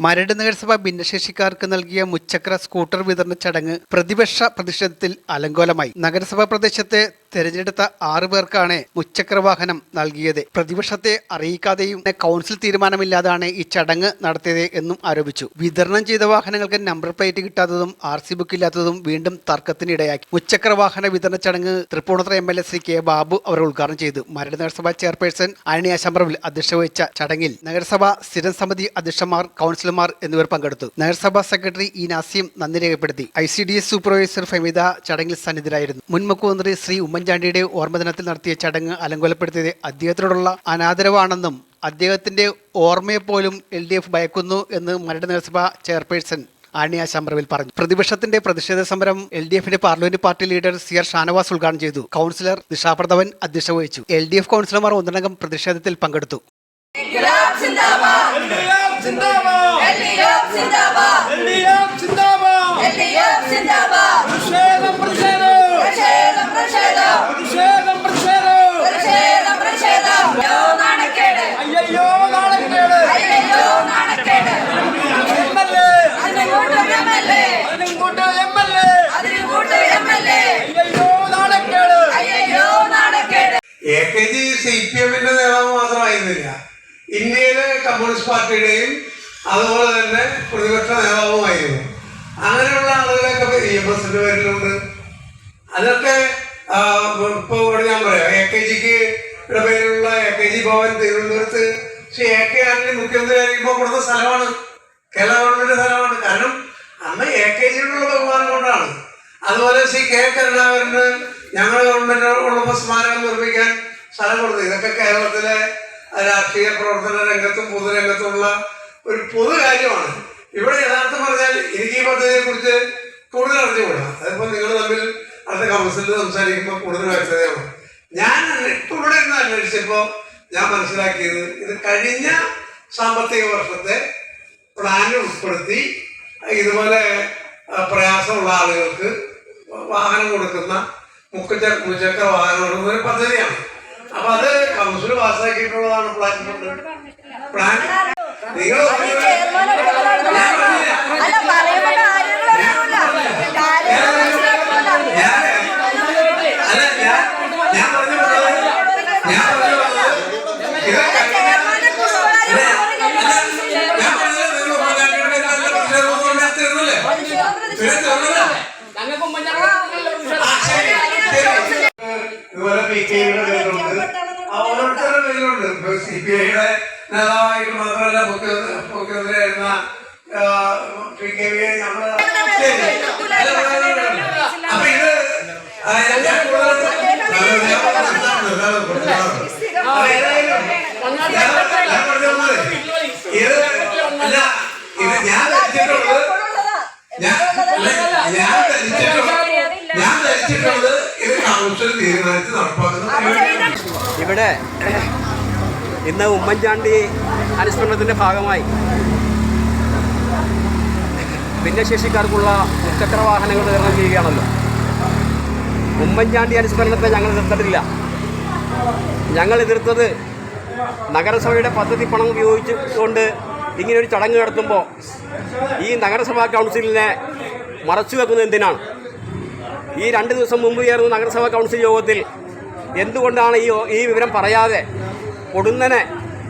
മരട് നഗരസഭ ഭിന്നശേഷിക്കാർക്ക് നൽകിയ മുച്ചക്ര സ്കൂട്ടർ വിതരണ ചടങ്ങ് പ്രതിപക്ഷ പ്രതിഷേധത്തിൽ അലങ്കോലമായി. നഗരസഭാ പ്രദേശത്തെ തെരഞ്ഞെടുത്ത ആറു പേർക്കാണ് മുച്ചക്ര വാഹനം നൽകിയത്. പ്രതിപക്ഷത്തെ അറിയിക്കാതെയും കൗൺസിൽ തീരുമാനമില്ലാതാണ് ഈ ചടങ്ങ് നടത്തിയത് എന്നും ആരോപിച്ചു. വിതരണം ചെയ്ത വാഹനങ്ങൾക്ക് നമ്പർ പ്ലേറ്റ് കിട്ടാത്തതും ആർ സി ബുക്ക് ഇല്ലാത്തതും വീണ്ടും തർക്കത്തിനിടയാക്കി. മുച്ചക്ര വാഹന വിതരണ ചടങ്ങ് Thrippunithura M L A Shri K Babu അവർ ഉദ്ഘാടനം ചെയ്തു. മരട് നഗരസഭാ ചെയർപേഴ്സൺ അനിയ ശമ്പറവിൽ അധ്യക്ഷ വഹിച്ച ചടങ്ങിൽ നഗരസഭാ സ്ഥിരം സമിതി അധ്യക്ഷന്മാർ കൗൺസിലർമാർ എന്നിവർ പങ്കെടുത്തു. നഗരസഭാ സെക്രട്ടറി ഇ നാസിയും നന്ദി രേഖപ്പെടുത്തി. I C D S supervisor Femitha ചടങ്ങിൽ സന്നിധരായിരുന്നു മുൻ മുഖ്യമന്ത്രി ശ്രീ ഉമ്മൻചാണ്ടിയുടെ ഓർമ്മദിനത്തിൽ നടത്തിയ ചടങ്ങ് അലങ്കോലപ്പെടുത്തിയത് അദ്ദേഹത്തിനോടുള്ള അനാദരവാണെന്നും അദ്ദേഹത്തിന്റെ ഓർമ്മയെപ്പോലും എൽ ഡി എഫ് ഭയക്കുന്നു എന്ന് മരട് നഗരസഭ ചെയർപേഴ്സൺ ആണിയ ശമ്പറവിൽ പറഞ്ഞു. പ്രതിപക്ഷത്തിന്റെ പ്രതിഷേധ സമരം എൽ ഡി എഫിന്റെ parliament party leader C R Shanavas ഉദ്ഘാടനം ചെയ്തു. കൗൺസിലർ ദിഷാപ്രദവൻ അധ്യക്ഷ വഹിച്ചു എൽ ഡി എഫ് കൗൺസിലർമാർ ഒന്നടങ്കം പ്രതിഷേധത്തിൽ പങ്കെടുത്തു. ഇൻക്ലാബ് ഇന്ത്യയിലെ കമ്മ്യൂണിസ്റ്റ് പാർട്ടിയുടെയും അതുപോലെ തന്നെ പ്രതിപക്ഷ നേതാവുമായിരുന്നു. അങ്ങനെയുള്ള ആളുകളൊക്കെ ഇ എം എസിന്റെ പേരിലുണ്ട്. അതൊക്കെ ഇപ്പോൾ ഇപ്പൊ ഇവിടെ ഞാൻ പറയാം എ കെ ജിക്ക് പേരിലുള്ള എ കെ ജി ഭവൻ തിരുവനന്തപുരത്ത്. പക്ഷേ എ കെ ആന്റണി മുഖ്യമന്ത്രി ആയിരിക്കുമ്പോൾ കൊടുത്ത സ്ഥലമാണ്. കേരള ഗവൺമെന്റ് സ്ഥലമാണ്. കാരണം അന്ന് എ കെ ജിയോടുള്ള ബഹുമാനം കൊണ്ടാണ്. അതുപോലെ ശ്രീ കെ കരുണാകരന് ഞങ്ങളുടെ ഗവൺമെന്റ് സ്മാരകം നിർമ്മിക്കാൻ സ്ഥലം കൊടുത്തു ഇതൊക്കെ കേരളത്തിലെ രാഷ്ട്രീയ പ്രവർത്തന രംഗത്തും പൊതുരംഗത്തുമുള്ള ഒരു പൊതു കാര്യമാണ്. ഇവിടെ യഥാർത്ഥം പറഞ്ഞാൽ എനിക്ക് ഈ പദ്ധതിയെ കുറിച്ച് കൂടുതൽ അറിഞ്ഞുകൂടാ. അതിപ്പോ നിങ്ങൾ തമ്മിൽ അടുത്ത കൗൺസിലിൽ സംസാരിക്കുമ്പോൾ കൂടുതൽ വ്യക്തതയാണ്. ഞാൻ ഇവിടെ നിന്ന് അന്വേഷിച്ചപ്പോ ഞാൻ മനസ്സിലാക്കിയത് ഇത് കഴിഞ്ഞ സാമ്പത്തിക വർഷത്തെ പ്ലാൻ ഉൾപ്പെടുത്തി ഇതുപോലെ പ്രയാസമുള്ള ആളുകൾക്ക് വാഹനം കൊടുക്കുന്ന മുക്കച്ച മുച്ചക്ര വാഹനം കൊടുക്കുന്ന ഒരു പദ്ധതിയാണ്. അപ്പൊ അത് കൗൺസിൽ പാസ്സാക്കിയിട്ടുള്ളതാണ് പ്ലാൻ പ്ലാൻ നിങ്ങൾ ഞാൻ പറഞ്ഞില്ല. അല്ല പറയുമ്പോൾ കാര്യങ്ങളൊന്നുമില്ല കാര്യങ്ങൾ മനസ്സിലാക്കുന്നില്ല ഞാൻ അല്ല ഞാൻ ഞാൻ പറഞ്ഞു വന്നത് ഞാൻ പറഞ്ഞു വന്നത് ഇത് കഴിഞ്ഞ ചെയർമാനെ കൊണ്ടുപോകാൻ അല്ല, അല്ല, ഞാൻ പറഞ്ഞത് നിങ്ങൾ ഉമ്മൻചാണ്ടിയുടെ നല്ല പ്രതിഷേധമൊന്നും ഇല്ലാത്തിരുന്നില്ലേ? പിന്നെ തീർന്നില്ല. ആ, ശരി, ശരി. ഇതുപോലെ പി കെ യുടെ പേരിലുണ്ട് ആ, ഓരോരുത്തരുടെ പേരിലുണ്ട് ഇപ്പൊ സി പി ഐയുടെ നേതാവായിട്ട് മാത്രമല്ല മുഖ്യ മുഖ്യമന്ത്രിയായിരുന്ന ആ, പി കെ വിയെ ഞങ്ങൾ ശരി. അല്ല, അല്ല, അല്ല, അല്ല. അപ്പൊ ഇത് ആ, ഞാൻ- ഞാൻ കൂടുതൽ- ഞാൻ- ഞാൻ പറഞ്ഞത് എന്താണ് കൊടുക്കുന്നത്? അപ്പൊ ഏതായാലും ഞാൻ ഞാൻ പറഞ്ഞു വന്നത് ഇത് അല്ല ഇത് ഞാൻ ധരിച്ചിട്ടുള്ളത് ഞാൻ അല്ല, ഞാൻ ധരിച്ചിട്ടുള്ളത് ഞാൻ ധരിച്ചിട്ടുള്ളത് ഇത് കൗൺസിൽ തീരുമാനിച്ച് നടപ്പാക്കുന്ന പരിപാടിയാണ് ഇവിടെ ഇന്ന് ഉമ്മൻചാണ്ടി അനുസ്മരണത്തിന്റെ ഭാഗമായി. ഭിന്നശേഷിക്കാർക്കുള്ള മുച്ചക്ര വാഹനങ്ങൾ വിതരണം ചെയ്യുകയാണല്ലോ ഉമ്മൻചാണ്ടി അനുസ്മരണത്തെ ഞങ്ങൾ എതിർത്തിട്ടില്ല ഞങ്ങൾ എതിർത്തത് നഗരസഭയുടെ പദ്ധതി പണം ഉപയോഗിച്ചുകൊണ്ട് ഇങ്ങനൊരു ചടങ്ങ് നടത്തുമ്പോൾ ഈ നഗരസഭാ കൗൺസിലിനെ മറച്ചു വെക്കുന്നത് എന്തിനാണ്? ഈ രണ്ട് ദിവസം മുമ്പ് ചേർന്ന നഗരസഭാ കൗൺസിൽ യോഗത്തിൽ എന്തുകൊണ്ടാണ് ഈ ഈ വിവരം പറയാതെ പൊടുന്നനെ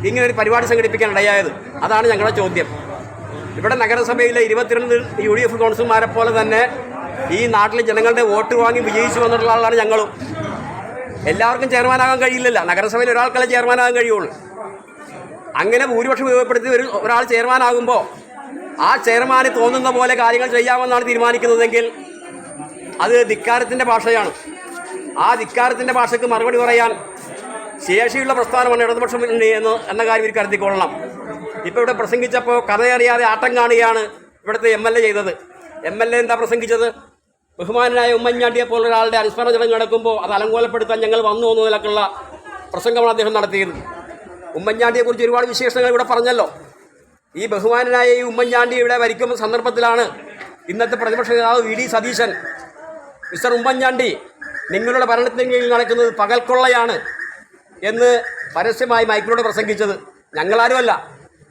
ഇങ്ങനൊരു പരിപാടി സംഘടിപ്പിക്കാൻ ഇടയായത്? അതാണ് ഞങ്ങളുടെ ചോദ്യം. ഇവിടെ നഗരസഭയിലെ ഇരുപത്തിരണ്ട് യു ഡി എഫ് കൗൺസിലർമാരെ പോലെ തന്നെ ഈ നാട്ടിലെ ജനങ്ങളുടെ വോട്ട് വാങ്ങി വിജയിച്ചു വന്നിട്ടുള്ള ആളാണ് ഞങ്ങളും. എല്ലാവർക്കും ചെയർമാനാകാൻ കഴിയില്ലല്ല. നഗരസഭയിൽ ഒരാൾക്കല്ലേ ചെയർമാനാകാൻ കഴിയുള്ളൂ. അങ്ങനെ ഭൂരിപക്ഷം ഉപയോഗപ്പെടുത്തി ഒരു ഒരാൾ ചെയർമാനാകുമ്പോൾ ആ ചെയർമാന് തോന്നുന്ന പോലെ കാര്യങ്ങൾ ചെയ്യാമെന്നാണ് തീരുമാനിക്കുന്നതെങ്കിൽ അത് ധിക്കാരത്തിന്റെ ഭാഷയാണ്. ആ ധിക്കാരത്തിന്റെ ഭാഷയ്ക്ക് മറുപടി പറയാൻ ശേഷിയുള്ള പ്രസ്ഥാനമാണ് ഇടതുപക്ഷം മുന്നണി എന്ന് എന്ന കാര്യം ഒരു കരുതിക്കൊള്ളണം. ഇപ്പോൾ ഇവിടെ പ്രസംഗിച്ചപ്പോൾ കഥയറിയാതെ ആട്ടം കാണുകയാണ് ഇവിടുത്തെ എം എൽ എ ചെയ്തത്. എം എൽ എ എന്താ പ്രസംഗിച്ചത്? ബഹുമാനായ ഉമ്മൻചാണ്ടിയെ പോലുള്ള ഒരാളുടെ അനുസ്മരണ ചടങ്ങ് നടക്കുമ്പോൾ അത് അലങ്കോലപ്പെടുത്താൻ ഞങ്ങൾ വന്നു എന്നതിലൊക്കെയുള്ള പ്രസംഗമാണ് അദ്ദേഹം നടത്തിയത്. ഉമ്മൻചാണ്ടിയെക്കുറിച്ച് ഒരുപാട് വിശേഷങ്ങൾ ഇവിടെ പറഞ്ഞല്ലോ. ഈ ബഹുമാനായ ഈ ഉമ്മൻചാണ്ടി ഇവിടെ വരിക്കുന്ന സന്ദർഭത്തിലാണ് ഇന്നത്തെ പ്രതിപക്ഷ നേതാവ് V D Satheesan mister Oommen Chandy നിങ്ങളുടെ ഭരണത്തിന് കീഴിൽ നടക്കുന്നത് പകൽക്കൊള്ളയാണ് എന്ന് പരസ്യമായി മൈക്കിലൂടെ പ്രസംഗിച്ചത്. ഞങ്ങളാരുമല്ല.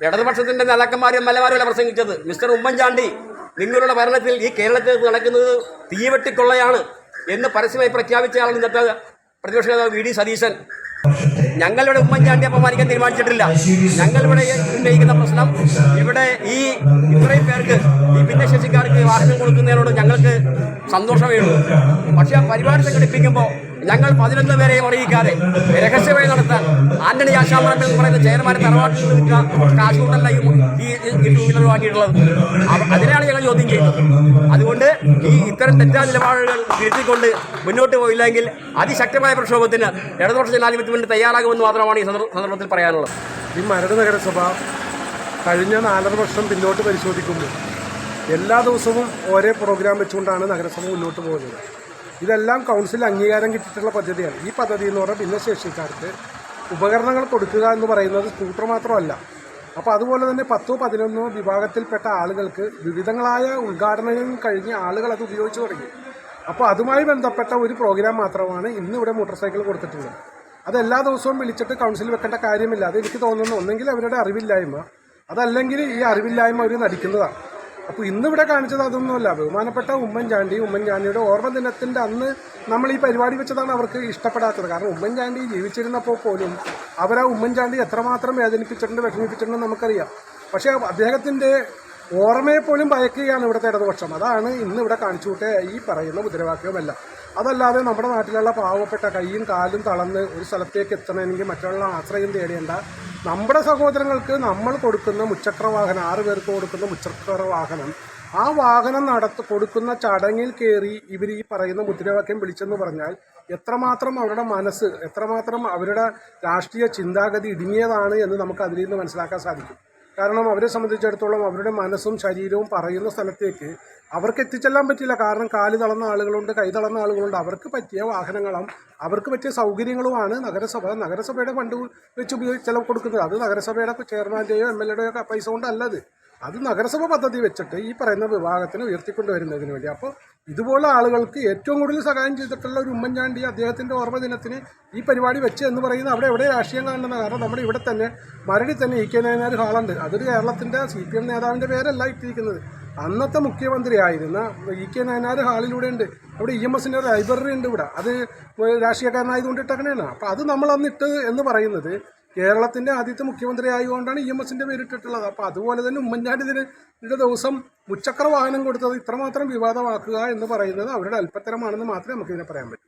ഇടതുപക്ഷത്തിന്റെ നേതാക്കന്മാരും എംഎൽഎമാരും അല്ല പ്രസംഗിച്ചത്. മിസ്റ്റർ ഉമ്മൻചാണ്ടി നിങ്ങളുടെ ഭരണത്തിൽ ഈ കേരളത്തിൽ നടക്കുന്നത് തീവെട്ടിക്കൊള്ളയാണ് എന്ന് പരസ്യമായി പ്രഖ്യാപിച്ചയാളാണ് ഇന്നത്തെ പ്രതിപക്ഷ നേതാവ് വി. ഡി. സതീശൻ. ഞങ്ങളിവിടെ ഉമ്മൻചാണ്ടി അപമാനിക്കാൻ തീരുമാനിച്ചിട്ടില്ല. ഞങ്ങളിവിടെ ഉന്നയിക്കുന്ന പ്രശ്നം ഇവിടെ ഈ ഇത്രയും പേർക്ക് ഈ ഭിന്നശേഷിക്കാർക്ക് വാഹനം കൊടുക്കുന്നതിനോട് ഞങ്ങൾക്ക് സന്തോഷമേ ഉള്ളൂ. പക്ഷേ ആ പരിപാടി സംഘടിപ്പിക്കുമ്പോൾ ഞങ്ങൾ പതിനൊന്ന് പേരെയും അറിയിക്കാതെ രഹസ്യമായി നടത്താൻ ആന്റണി ആശാമറമ്പിൽ എന്ന് പറയുന്ന ചെയർമാൻ തറവാട്ടിൽ നിന്ന് വിറ്റ കാശ് കൊണ്ടല്ല ഈ ഈ ഈ ടൂ വീലർ വാങ്ങിയിട്ടുള്ളത്. അതിനാണ് ഞങ്ങൾ ചോദ്യം ചെയ്യുന്നത് അതുകൊണ്ട് ഈ ഇത്തരം തെറ്റാ നിലപാടുകൾ തിരുത്തിക്കൊണ്ട് മുന്നോട്ട് പോയില്ലെങ്കിൽ അതിശക്തമായ പ്രക്ഷോഭത്തിന് ഇടതുപക്ഷ ജനാധിപത്യത്തിന് തയ്യാറാകുമെന്ന് മാത്രമാണ് ഈ സന്ദർഭത്തിൽ പറയാനുള്ളത്. ഈ മരട് നഗരസഭ കഴിഞ്ഞ നാലര വർഷം പിന്നോട്ട് പരിശോധിക്കുമ്പോൾ എല്ലാ ദിവസവും ഒരേ പ്രോഗ്രാം വെച്ചുകൊണ്ടാണ് നഗരസഭ മുന്നോട്ട് പോകുന്നത്. ഇതെല്ലാം കൗൺസിൽ അംഗീകാരം കിട്ടിയിട്ടുള്ള പദ്ധതിയാണ്. ഈ പദ്ധതി എന്ന് പറഞ്ഞാൽ ഭിന്നശേഷിക്കാർക്ക് ഉപകരണങ്ങൾ കൊടുക്കുക എന്ന് പറയുന്നത് സ്കൂട്ടർ മാത്രമല്ല അപ്പോൾ അതുപോലെ തന്നെ പത്തോ പതിനൊന്നോ വിഭാഗത്തിൽപ്പെട്ട ആളുകൾക്ക് വിവിധങ്ങളായ ഉദ്ഘാടനങ്ങൾ കഴിഞ്ഞ് ആളുകൾ അത് ഉപയോഗിച്ച് തുടങ്ങി. അപ്പോൾ അതുമായി ബന്ധപ്പെട്ട ഒരു പ്രോഗ്രാം മാത്രമാണ് ഇന്ന് ഇവിടെ മോട്ടോർ സൈക്കിൾ കൊടുത്തിട്ടുള്ളത്. അത് എല്ലാ ദിവസവും വിളിച്ചിട്ട് കൗൺസിൽ വെക്കേണ്ട കാര്യമില്ല. അത് എനിക്ക് തോന്നുന്നു ഒന്നെങ്കിൽ അവരുടെ അറിവില്ലായ്മ. അതല്ലെങ്കിൽ ഈ അറിവില്ലായ്മ അവർ നടിക്കുന്നതാണ്. അപ്പോൾ ഇന്നിവിടെ കാണിച്ചത് അതൊന്നുമല്ല. ബഹുമാനപ്പെട്ട ഉമ്മൻചാണ്ടി ഉമ്മൻചാണ്ടിയുടെ ഓർമ്മ ദിനത്തിന്റെ അന്ന് നമ്മൾ ഈ പരിപാടി വെച്ചതാണ് അവർക്ക് ഇഷ്ടപ്പെടാത്തത്. കാരണം ഉമ്മൻചാണ്ടി ജീവിച്ചിരുന്നപ്പോൾ പോലും അവരാ ഉമ്മൻചാണ്ടി എത്രമാത്രം വേദനിപ്പിച്ചിട്ടുണ്ട് വിഷമിപ്പിച്ചിട്ടുണ്ടെന്ന് നമുക്കറിയാം. പക്ഷേ അദ്ദേഹത്തിന്റെ ഓർമ്മയെ പോലും ഭയക്കുകയാണ് ഇവിടുത്തെ ഇടതുപക്ഷം. അതാണ് ഇന്ന് ഇവിടെ കാണിച്ചു ഈ പറയുന്ന മുദ്രാവാക്യവുമല്ല അതല്ലാതെ നമ്മുടെ നാട്ടിലുള്ള പാവപ്പെട്ട കൈയും കാലും തളർന്ന് ഒരു സ്ഥലത്തേക്ക് എത്തണമെങ്കിൽ മറ്റുള്ള ആശ്രയം തേടേണ്ട. നമ്മുടെ സഹോദരങ്ങൾക്ക് നമ്മൾ കൊടുക്കുന്ന മുച്ചക്ര വാഹനം ആറ് പേർക്ക് കൊടുക്കുന്ന മുച്ചക്ര വാഹനം ആ വാഹനം നടത്തി കൊടുക്കുന്ന ചടങ്ങിൽ കയറി ഇവർ ഈ പറയുന്ന മുദ്രാവാക്യം വിളിച്ചെന്ന് പറഞ്ഞാൽ എത്രമാത്രം അവരുടെ മനസ്സ് എത്രമാത്രം അവരുടെ രാഷ്ട്രീയ ചിന്താഗതി ഇടുങ്ങിയതാണ് എന്ന് നമുക്ക് അതിൽ നിന്ന് മനസ്സിലാക്കാൻ സാധിക്കും. കാരണം അവരെ സംബന്ധിച്ചിടത്തോളം അവരുടെ മനസ്സും ശരീരവും പറയുന്ന സ്ഥലത്തേക്ക് അവർക്ക് എത്തിച്ചെല്ലാൻ പറ്റില്ല. കാരണം കാൽ തളർന്ന ആളുകളുണ്ട് കൈ തളർന്ന ആളുകളുണ്ട്. അവർക്ക് പറ്റിയ വാഹനങ്ങളും അവർക്ക് പറ്റിയ സൗകര്യങ്ങളുമാണ് നഗരസഭ. നഗരസഭയുടെ ഫണ്ട് വെച്ച് ഉപയോഗിച്ച് ചിലവ് കൊടുക്കുന്നത്. അത് നഗരസഭയുടെ ചെയർമാന്റെയോ എം എൽ എയുടെയോ പൈസ കൊണ്ടല്ലത് അത് നഗരസഭ പദ്ധതി വെച്ചിട്ട് ഈ പറയുന്ന വിഭാഗത്തിന് ഉയർത്തിക്കൊണ്ടുവരുന്നതിന് വേണ്ടി. അപ്പോൾ ഇതുപോലെ ആളുകൾക്ക് ഏറ്റവും കൂടുതൽ സഹായം ചെയ്തിട്ടുള്ള ഒരു ഉമ്മൻചാണ്ടി അദ്ദേഹത്തിന്റെ ഓർമ്മ ദിനത്തിന് ഈ പരിപാടി വെച്ച് എന്ന് പറയുന്നത് അവിടെ എവിടെ രാഷ്ട്രീയം കാണുന്ന കാരണം നമ്മുടെ ഇവിടെ തന്നെ മരടി തന്നെ ഇ കെ നയനാർ ഹാളുണ്ട്. അതൊരു കേരളത്തിന്റെ സി പി എം നേതാവിന്റെ പേരല്ല ഇട്ടിരിക്കുന്നത്. അന്നത്തെ മുഖ്യമന്ത്രിയായിരുന്ന ഇ കെ നയനാർ ഹാളിലൂടെ ഉണ്ട്. അവിടെ ഇ എം എസിന്റെ ഒരു ലൈബ്രറി ഉണ്ട് ഇവിടെ. അത് രാഷ്ട്രീയക്കാരനായതുകൊണ്ട് ഇട്ടങ്ങനെയാണ് അപ്പോൾ അത് നമ്മൾ അന്ന് ഇട്ടത് എന്ന് പറയുന്നത് കേരളത്തിന്റെ ആദ്യത്തെ മുഖ്യമന്ത്രി ആയതുകൊണ്ടാണ് ഇ എം എസിന്റെ പേരിട്ടിട്ടുള്ളത്. അപ്പോൾ അതുപോലെ തന്നെ ഉമ്മൻചാണ്ടി ഇതിന്റെ ദിവസം മുച്ചക്ര വാഹനം കൊടുത്തത് ഇത്രമാത്രം വിവാദമാക്കുക എന്ന് പറയുന്നത് അവരുടെ അല്പത്തരമാണെന്ന് മാത്രമേ നമുക്കിതിനെ പറയാൻ പറ്റൂ.